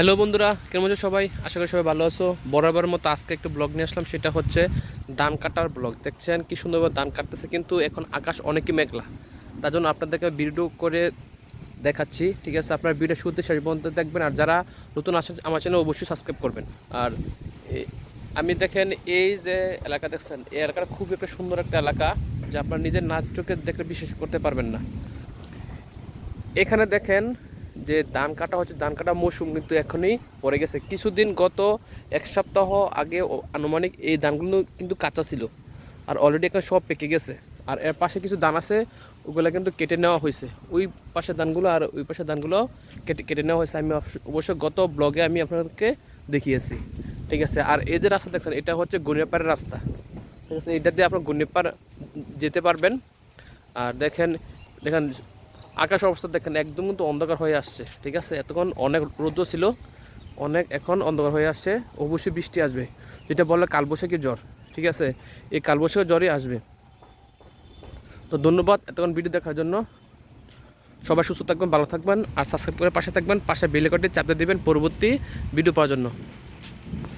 Hello বন্ধুরা, কেমন আছো সবাই? আশা করি সবাই ভালো আছো। বরাবর মতো আজকে একটু ব্লগ নিয়ে আসলাম, সেটা হচ্ছে ধান কাটার ব্লগ দেখছেন কি সুন্দরভাবে ধান কাটতেছে, কিন্তু এখন আকাশ অনেকই মেঘলা। তার জন্য আপনাদেরকে ভিডিও করে দেখাচ্ছি, ঠিক আছে? আপনার ভিডিও শুরুতে শেষ পর্যন্ত দেখবেন, আর যারা নতুন আসেন, আমার চ্যানেল অবশ্যই সাবস্ক্রাইব করবেন। আর আমি দেখেন, এই যে এলাকা দেখছেন, এই এলাকাটা খুব একটা সুন্দর একটা এলাকা, যে আপনার নিজের নাচ চোখে দেখলে বিশ্বাস করতে পারবেন না। এখানে দেখেন যে ধান কাটা হচ্ছে, ধান কাটা মৌসুম কিন্তু এখনই পড়ে গেছে। কিছুদিন গত এক সপ্তাহ আগে আনুমানিক এই ধানগুলো কিন্তু কাঁচা ছিল আর অলরেডি এখন সব পেকে গেছে। আর এর পাশে কিছু ধান আছে, ওগুলো কিন্তু কেটে নেওয়া হয়েছে। ওই পাশে ধানগুলো আর ওই পাশে ধানগুলো কেটে কেটে নেওয়া হয়েছে। আমি অবশ্য- গত ব্লগে আমি আপনাদেরকে দেখিয়েছি। ঠিক আছে? আর এই যে রাস্তা দেখছেন, এটা হচ্ছে গনিয়াপাড়ের রাস্তা। ঠিক আছে? এটা দিয়ে আপনার গনিয়াপাড় যেতে পারবেন। আর দেখেন দেখেন আকাশ অবস্থা দেখেন, একদম কিন্তু অন্ধকার হয়ে আসছে, ঠিক আছে? এতক্ষণ অনেক রৌদ্র ছিল, অনেক এখন অন্ধকার হয়ে আসছে, অবশ্যই বৃষ্টি আসবে। যেটা বললে কালবৈশাখী জ্বর, ঠিক আছে? এই কালবৈশাখী জ্বরই আসবে। তো ধন্যবাদ এতক্ষণ ভিডিও দেখার জন্য। সবাই সুস্থ থাকবেন, ভালো থাকবেন, আর সাবস্ক্রাইব করে পাশে থাকবেন, পাশে বেলেকটি চাপতে দিবেন পরবর্তী ভিডিও পাওয়ার জন্য।